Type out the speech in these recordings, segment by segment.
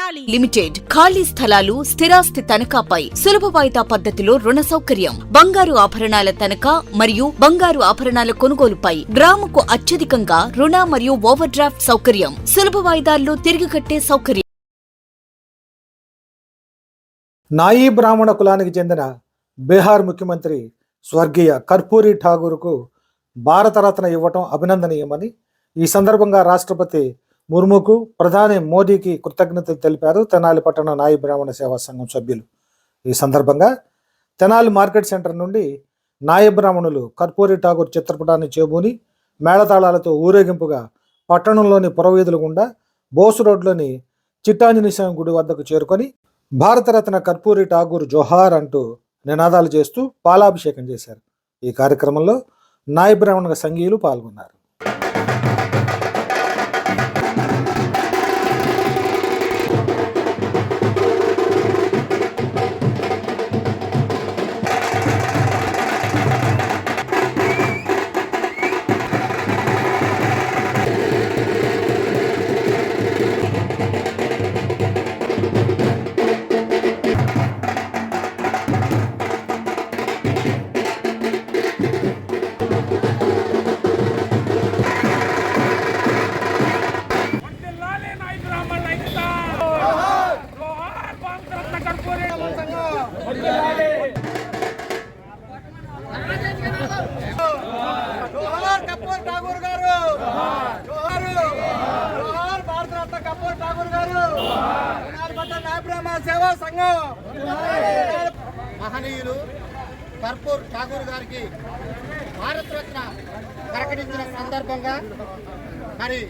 Tenali limited ఖాళీ స్థలాలు స్థిరాస్తి తనఖాపై సులభ వాయిదా పద్ధతిలో రుణ సౌకర్యం. బంగారు ఆభరణాల తనఖా మరియు బంగారు ఆభరణాల కొనుగోలుపై గ్రాముకు అత్యధికంగా రుణ మరియు ఓవర్ డ్రాఫ్ట్ సౌకర్యం. సులభ వాయిదాల్లో తిరిగి కట్టే సౌకర్యం. నాయీ బ్రాహ్మణ కులానికి చెందిన బీహార్ ముఖ్యమంత్రి స్వర్గీయ కర్పూరి ఠాగూర్కు భారతరత్న ఇవ్వటం అభినందనీయమని ఈ సందర్భంగా రాష్ట్రపతి ముర్ముకు ప్రధాని మోదీకి కృతజ్ఞతలు తెలిపారు. తెనాలి పట్టణ నాయి బ్రాహ్మణ సేవా సంఘం సభ్యులు. ఈ సందర్భంగా తెనాలి మార్కెట్ సెంటర్ నుండి నాయ బ్రాహ్మణులు కర్పూరి ఠాగూర్ చిత్రపటాన్ని చేబూని మేళతాళాలతో ఊరేగింపుగా పట్టణంలోని పురవీధుల గుండా బోసు రోడ్లోని చిట్టాంజనేశ్వరం గుడి వద్దకు చేరుకొని భారతరత్న కర్పూరి ఠాగూర్ జోహార్ అంటూ నినాదాలు చేస్తూ పాలాభిషేకం చేశారు. ఈ కార్యక్రమంలో నాయ బ్రాహ్మణ సంఘీయులు పాల్గొన్నారు. బ్రాహ్మణ సేవా సంఘం. మహనీయులు కర్పూర్ ఠాగూర్ గారికి భారతరత్న ప్రకటించిన సందర్భంగా మరి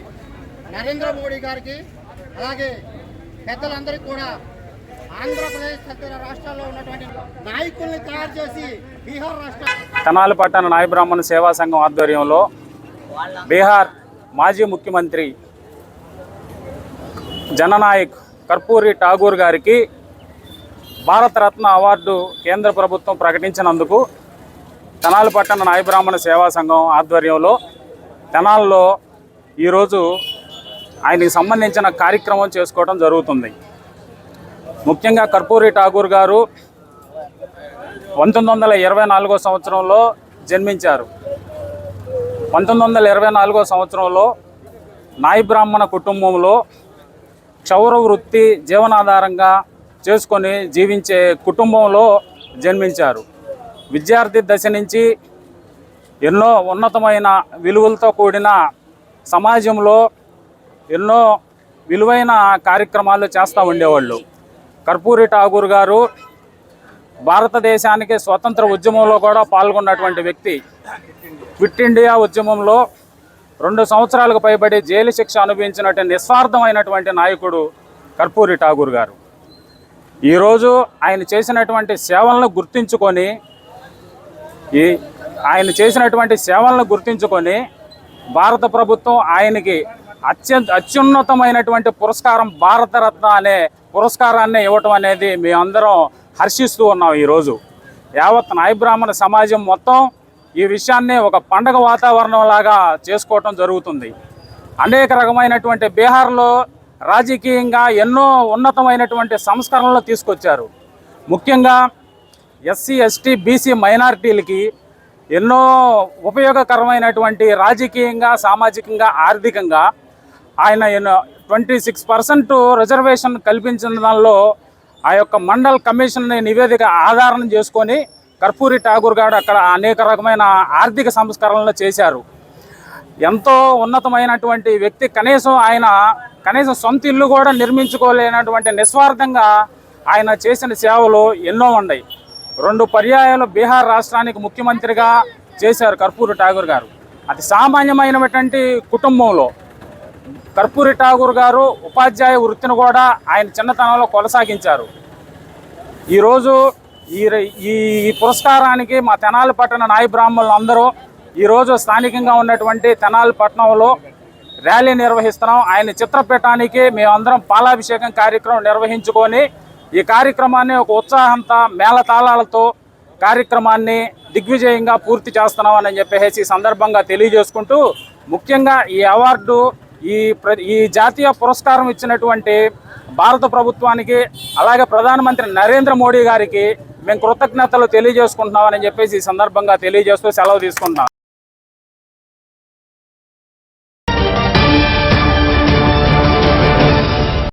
నరేంద్ర మోడీ గారికి అలాగే పెద్దలందరికీ కూడా ఆంధ్రప్రదేశ్ తదితర రాష్ట్రాల్లో ఉన్నటువంటి నాయకుల్ని తయారు చేసి బీహార్ రాష్ట్ర తెనాలి పట్టణ నాయ బ్రాహ్మణ సేవా సంఘం ఆధ్వర్యంలో బీహార్ మాజీ ముఖ్యమంత్రి జననాయక్ కర్పూరి ఠాగూర్ గారికి భారతరత్న అవార్డు కేంద్ర ప్రభుత్వం ప్రకటించినందుకు తెనాలి పట్టణ నాయబ్రాహ్మణ సేవా సంఘం ఆధ్వర్యంలో తెనాల్లో ఈరోజు ఆయనకి సంబంధించిన కార్యక్రమం చేసుకోవడం జరుగుతుంది. ముఖ్యంగా కర్పూరి ఠాగూర్ గారు పంతొమ్మిది వందల ఇరవై నాలుగో సంవత్సరంలో జన్మించారు. పంతొమ్మిది వందల ఇరవై నాలుగో సంవత్సరంలో నాయబ్రాహ్మణ కుటుంబంలో క్షౌర వృత్తి జీవనాధారంగా చేసుకొని జీవించే కుటుంబంలో జన్మించారు. విద్యార్థి దశ నుంచి ఎన్నో ఉన్నతమైన విలువలతో కూడిన సమాజంలో ఎన్నో విలువైన కార్యక్రమాలు చేస్తూ ఉండేవాళ్ళు. కర్పూరి ఠాగూర్ గారు భారతదేశానికి స్వతంత్ర ఉద్యమంలో కూడా పాల్గొన్నటువంటి వ్యక్తి క్విట్ ఇండియా ఉద్యమంలో రెండు సంవత్సరాలకు పైబడి జైలు శిక్ష అనుభవించినటువంటి నిస్వార్థమైనటువంటి నాయకుడు కర్పూరి ఠాగూర్ గారు. ఈరోజు ఆయన చేసినటువంటి సేవలను గుర్తించుకొని ఈ ఆయన చేసినటువంటి సేవలను గుర్తించుకొని భారత ప్రభుత్వం ఆయనకి అత్యంత అత్యున్నతమైనటువంటి పురస్కారం భారతరత్న అనే పురస్కారాన్ని ఇవ్వటం అనేది మేమందరం హర్షిస్తూ ఉన్నాం ఈరోజు. యావత్ నాయబ్రాహ్మణ సమాజం మొత్తం ఈ విషయాన్ని ఒక పండగ వాతావరణం లాగా చేసుకోవటం జరుగుతుంది. అనేక రకమైనటువంటి బీహార్లో రాజకీయంగా ఎన్నో ఉన్నతమైనటువంటి సంస్కరణలు తీసుకొచ్చారు. ముఖ్యంగా ఎస్సీ ఎస్టీ బీసీ మైనారిటీలకి ఎన్నో ఉపయోగకరమైనటువంటి రాజకీయంగా సామాజికంగా ఆర్థికంగా ఆయన ఎన్నో ట్వంటీ సిక్స్ పర్సెంట్ రిజర్వేషన్ కల్పించిన దానిలో ఆ యొక్క మండల్ కమిషన్ నివేదిక ఆధారం చేసుకొని కర్పూరి ఠాగూర్ గారు అక్కడ అనేక రకమైన ఆర్థిక సంస్కరణలు చేశారు. ఎంతో ఉన్నతమైనటువంటి వ్యక్తి కనీసం ఆయన కనీసం సొంత ఇల్లు కూడా నిర్మించుకోలేనటువంటి నిస్వార్థంగా ఆయన చేసిన సేవలు ఎన్నో ఉన్నాయి. రెండు పర్యాయాలు బీహార్ రాష్ట్రానికి ముఖ్యమంత్రిగా చేశారు కర్పూరి ఠాగూర్ గారు. అది సామాన్యమైనటువంటి కుటుంబంలో కర్పూరి ఠాగూర్ గారు ఉపాధ్యాయ వృత్తిని కూడా ఆయన చిన్నతనంలో కొనసాగించారు. ఈరోజు ఈ ఈ ఈ పురస్కారానికి మా తెనాలి పట్టణ నాయ బ్రాహ్మణులు అందరూ ఈరోజు స్థానికంగా ఉన్నటువంటి తెనాలి పట్టణంలో ర్యాలీ నిర్వహిస్తున్నాం. ఆయన చిత్రపీఠానికి మేమందరం పాలాభిషేకం కార్యక్రమం నిర్వహించుకొని ఈ కార్యక్రమాన్ని ఒక ఉత్సాహంతో మేళతాళాలతో కార్యక్రమాన్ని దిగ్విజయంగా పూర్తి చేస్తున్నామని చెప్పేసి ఈ సందర్భంగా తెలియజేసుకుంటూ ముఖ్యంగా ఈ అవార్డు ఈ ప్ర ఈ జాతీయ పురస్కారం ఇచ్చినటువంటి భారత ప్రభుత్వానికి అలాగే ప్రధానమంత్రి నరేంద్ర మోడీ గారికి మేము కృతజ్ఞతలు తెలియజేసుకుంటున్నామని చెప్పేసి ఈ సందర్భంగా తెలియజేస్తూ సెలవు తీసుకుంటున్నాం.